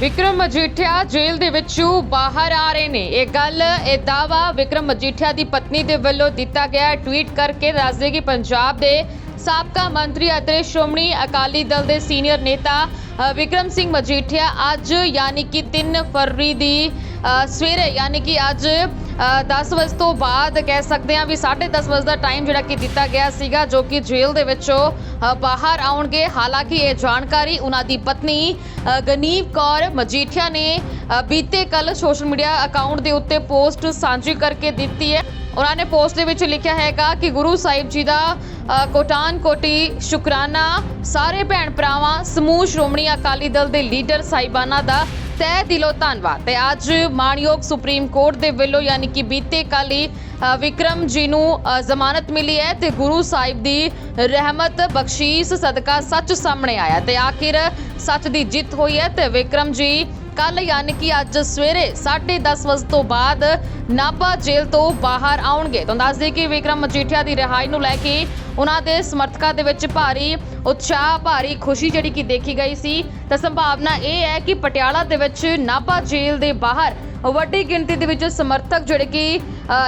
ਵਿਕਰਮ ਮਜੀਠੀਆ ਜੇਲ੍ਹ ਦੇ ਵਿੱਚੋਂ ਬਾਹਰ ਆ ਰਹੇ ਨੇ। ਇਹ ਗੱਲ, ਇਹ ਦਾਵਾ ਵਿਕਰਮ ਮਜੀਠੀਆ ਦੀ ਪਤਨੀ ਦੇ ਵੱਲੋਂ ਦਿੱਤਾ ਗਿਆ ਟਵੀਟ ਕਰਕੇ ਦੱਸਦੇ ਕਿ ਪੰਜਾਬ ਦੇ ਸਾਬਕਾ ਮੰਤਰੀ ਅਤੇ ਸ਼੍ਰੋਮਣੀ ਅਕਾਲੀ ਦਲ ਦੇ ਸੀਨੀਅਰ ਨੇਤਾ ਵਿਕਰਮ ਸਿੰਘ ਮਜੀਠੀਆ ਅੱਜ ਯਾਨੀ ਕਿ 3 ਫਰਵਰੀ ਦੀ ਸਵੇਰੇ ਯਾਨੀ ਕਿ ਅੱਜ 10 ਵਜੇ ਤੋਂ ਬਾਅਦ ਕਹਿ ਸਕਦੇ ਹਾਂ ਵੀ 10:30 ਵਜੇ ਦਾ ਟਾਈਮ ਜਿਹੜਾ ਕਿ ਦਿੱਤਾ ਗਿਆ ਸੀਗਾ ਜੋ ਕਿ ਜੇਲ੍ਹ ਦੇ ਵਿੱਚੋਂ ਬਾਹਰ ਆਉਣਗੇ। ਹਾਲਾਂਕਿ ਇਹ ਜਾਣਕਾਰੀ ਉਹਨਾਂ ਦੀ ਪਤਨੀ ਅ, ਗਨੀਵ ਕੌਰ ਮਜੀਠੀਆ ਨੇ ਬੀਤੇ ਕੱਲ ਸੋਸ਼ਲ ਮੀਡੀਆ ਅਕਾਊਂਟ ਦੇ ਉੱਤੇ ਪੋਸਟ ਸਾਂਝੀ ਕਰਕੇ ਦਿੱਤੀ ਹੈ। ਉਹਨਾਂ ਨੇ ਪੋਸਟ ਦੇ ਵਿੱਚ ਲਿਖਿਆ ਹੈਗਾ ਕਿ ਗੁਰੂ ਸਾਹਿਬ ਜੀ ਦਾ ਅ, ਕੋਟਾਨ ਕੋਟੀ ਸ਼ੁਕਰਾਨਾ ਸਾਰੇ ਭੈਣ ਭਰਾਵਾਂ ਸਮੂਹ ਸ਼੍ਰੋਮਣੀ ਅਕਾਲੀ ਦਲ ਦੇ ਲੀਡਰ ਸਾਹਿਬਾਨਾਂ ਦਾ ਤਹਿ ਦਿਲੋਂ ਧੰਨਵਾਦ। ਤੇ ਅੱਜ ਮਾਣਯੋਗ ਸੁਪਰੀਮ ਕੋਰਟ ਦੇ ਵੱਲੋਂ ਯਾਨੀ ਕਿ ਬੀਤੇ ਕੱਲ੍ਹ ਹੀ ਵਿਕਰਮ ਜੀ ਨੂੰ ਜ਼ਮਾਨਤ ਮਿਲੀ ਹੈ ਤੇ ਗੁਰੂ ਸਾਹਿਬ ਦੀ ਰਹਿਮਤ ਬਖਸ਼ੀਸ਼ ਸਦਕਾ ਸੱਚ ਸਾਹਮਣੇ ਆਇਆ ਤੇ ਆਖਿਰ ਸੱਚ ਦੀ ਜਿੱਤ ਹੋਈ ਹੈ ਤੇ ਵਿਕਰਮ ਜੀ ਕੱਲ ਯਾਨੀ ਕਿ ਅੱਜ ਸਵੇਰੇ 10:30 ਵਜੇ ਤੋਂ ਬਾਅਦ ਨਾਭਾ ਜੇਲ੍ਹ ਤੋਂ ਬਾਹਰ ਆਉਣਗੇ। ਤਾਂ ਦੱਸ ਦਈਏ ਕਿ ਵਿਕਰਮ ਮਜੀਠੀਆ ਦੀ ਰਿਹਾਈ ਨੂੰ ਲੈ ਕੇ ਉਹਨਾਂ ਦੇ ਸਮਰਥਕਾਂ ਦੇ ਵਿੱਚ ਭਾਰੀ ਉਤਸ਼ਾਹ ਭਾਰੀ ਖੁਸ਼ੀ ਜਿਹੜੀ ਕਿ ਦੇਖੀ ਗਈ ਸੀ। ਤਾਂ ਸੰਭਾਵਨਾ ਇਹ ਹੈ ਕਿ ਪਟਿਆਲਾ ਦੇ ਵਿੱਚ ਨਾਭਾ ਜੇਲ੍ਹ ਦੇ ਬਾਹਰ ਵੱਡੀ ਗਿਣਤੀ ਦੇ ਵਿੱਚ ਸਮਰਥਕ ਜਿਹੜੇ ਕਿ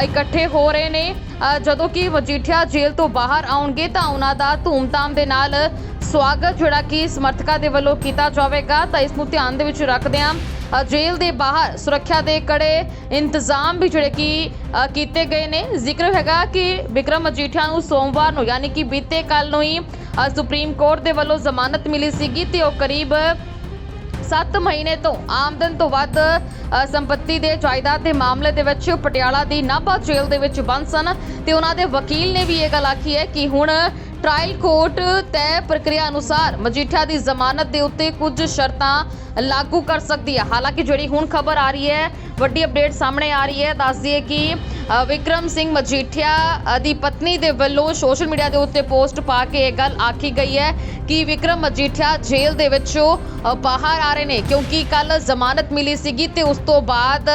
ਇਕੱਠੇ ਹੋ ਰਹੇ ਨੇ। ਜਦੋਂ ਕਿ ਮਜੀਠੀਆ ਜੇਲ੍ਹ ਤੋਂ ਬਾਹਰ ਆਉਣਗੇ ਤਾਂ ਉਹਨਾਂ ਦਾ ਧੂਮਧਾਮ ਦੇ ਨਾਲ ਸਵਾਗਤ ਜਿਹੜਾ ਕਿ ਸਮਰਥਕਾਂ ਦੇ ਵੱਲੋਂ ਕੀਤਾ ਜਾਵੇਗਾ। ਤਾਂ ਇਸ ਨੂੰ ਧਿਆਨ ਦੇ ਵਿੱਚ ਰੱਖਦਿਆਂ ਅ, ਜੇਲ੍ਹ ਦੇ ਬਾਹਰ ਸੁਰੱਖਿਆ ਦੇ ਕੜੇ ਇੰਤਜ਼ਾਮ ਵੀ ਜਿਹੜੇ ਕਿ ਕੀਤੇ ਗਏ ਨੇ। ਜ਼ਿਕਰ ਹੈਗਾ ਕਿ ਵਿਕਰਮ ਮਜੀਠੀਆ ਨੂੰ ਸੋਮਵਾਰ ਨੂੰ, ਯਾਨੀ ਕਿ ਬੀਤੇ ਕੱਲ ਨੂੰ ਹੀ ਸੁਪਰੀਮ ਕੋਰਟ ਦੇ ਵੱਲੋਂ ਜ਼ਮਾਨਤ ਮਿਲੀ ਸੀਗੀ ਤੇ ਉਹ ਕਰੀਬ 7 ਮਹੀਨੇ ਤੋਂ, ਆਮਦਨ ਤੋਂ ਵੱਧ ਸੰਪਤੀ ਦੇ ਜਾਇਦਾਦ ਦੇ ਮਾਮਲੇ ਦੇ ਵਿੱਚ ਪਟਿਆਲਾ ਦੀ ਨਾਭਾ ਜੇਲ੍ਹ ਦੇ ਵਿੱਚ ਬੰਦ ਸਨ। ਤੇ ਉਹਨਾਂ ਦੇ ਵਕੀਲ ਨੇ ਵੀ ਇਹ ਗੱਲ ਆਖੀ ਹੈ ਕਿ ਹੁਣ ਟ੍ਰਾਇਲ ਕੋਰਟ ਤੈਅ ਪ੍ਰਕਿਰਿਆ ਅਨੁਸਾਰ ਮਜੀਠਾ ਦੀ ਜ਼ਮਾਨਤ ਦੇ ਉੱਤੇ ਕੁਝ ਸ਼ਰਤਾਂ ਲਾਗੂ ਕਰ ਸਕਦੀ ਹੈ। ਹਾਲਾਂਕਿ ਜਿਹੜੀ ਹੁਣ ਖਬਰ ਆ ਰਹੀ ਹੈ, ਵੱਡੀ ਅਪਡੇਟ ਸਾਹਮਣੇ ਆ ਰਹੀ ਹੈ। ਦੱਸ ਦਈਏ ਕਿ ਵਿਕਰਮ ਸਿੰਘ ਮਜੀਠੀਆ ਦੀ ਪਤਨੀ ਦੇ ਵੱਲੋਂ ਸੋਸ਼ਲ ਮੀਡੀਆ ਦੇ ਉੱਤੇ ਪੋਸਟ ਪਾ ਕੇ ਇਹ ਗੱਲ ਆਖੀ ਗਈ ਹੈ ਕਿ ਵਿਕਰਮ ਮਜੀਠੀਆ ਜੇਲ੍ਹ ਦੇ ਵਿੱਚੋਂ ਬਾਹਰ ਆ ਰਹੇ ਨੇ ਕਿਉਂਕਿ ਕੱਲ ਜ਼ਮਾਨਤ ਮਿਲੀ ਸੀਗੀ ਤੇ ਉਸ ਤੋਂ ਬਾਅਦ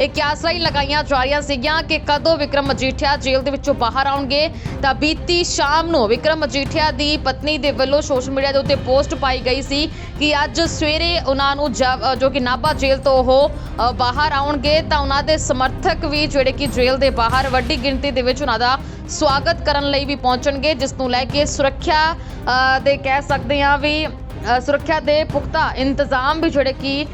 ਇਹ ਕਿਆਸਾਂ ਹੀ ਲਗਾਈਆਂ ਜਾ ਰਹੀਆਂ ਸੀਗੀਆਂ ਕਿ ਕਦੋਂ ਵਿਕਰਮ ਮਜੀਠੀਆ ਜੇਲ੍ਹ ਦੇ ਵਿੱਚੋਂ ਬਾਹਰ ਆਉਣਗੇ। ਤਾਂ ਬੀਤੀ ਸ਼ਾਮ ਨੂੰ ਵਿਕਰਮ ਮਜੀਠੀਆ ਦੀ ਪਤਨੀ ਦੇ ਵੱਲੋਂ ਸੋਸ਼ਲ ਮੀਡੀਆ ਦੇ ਉੱਤੇ ਪੋਸਟ ਪਾਈ ਗਈ ਸੀ ਕਿ ਅੱਜ ਸਵੇਰੇ ਉਹਨਾਂ ਨੂੰ ਜ- ਜੋ ਕਿ ਨਾਭਾ ਜੇਲ੍ਹ ਤੋਂ ਉਹ ਬਾਹਰ ਆਉਣਗੇ ਤਾਂ ਉਹਨਾਂ ਦੇ ਸਮਰਥਕ ਵੀ ਜਿਹੜੇ ਕਿ ਜੇਲ੍ਹ ਦੇ ਬਾਹਰ ਵੱਡੀ ਗਿਣਤੀ ਦੇ ਵਿੱਚ ਉਹਨਾਂ ਦਾ ਸਵਾਗਤ ਕਰਨ ਲਈ ਵੀ ਪਹੁੰਚਣਗੇ ਜਿਸ ਨੂੰ ਲੈ ਕੇ ਸੁਰੱਖਿਆ ਅ, ਦੇ ਕਹਿ ਸਕਦੇ ਹਾਂ ਵੀ ਅ, ਸੁਰੱਖਿਆ ਦੇ ਪੁਖਤਾ ਇੰਤਜ਼ਾਮ ਵੀ ਜਿਹੜੇ ਕਿ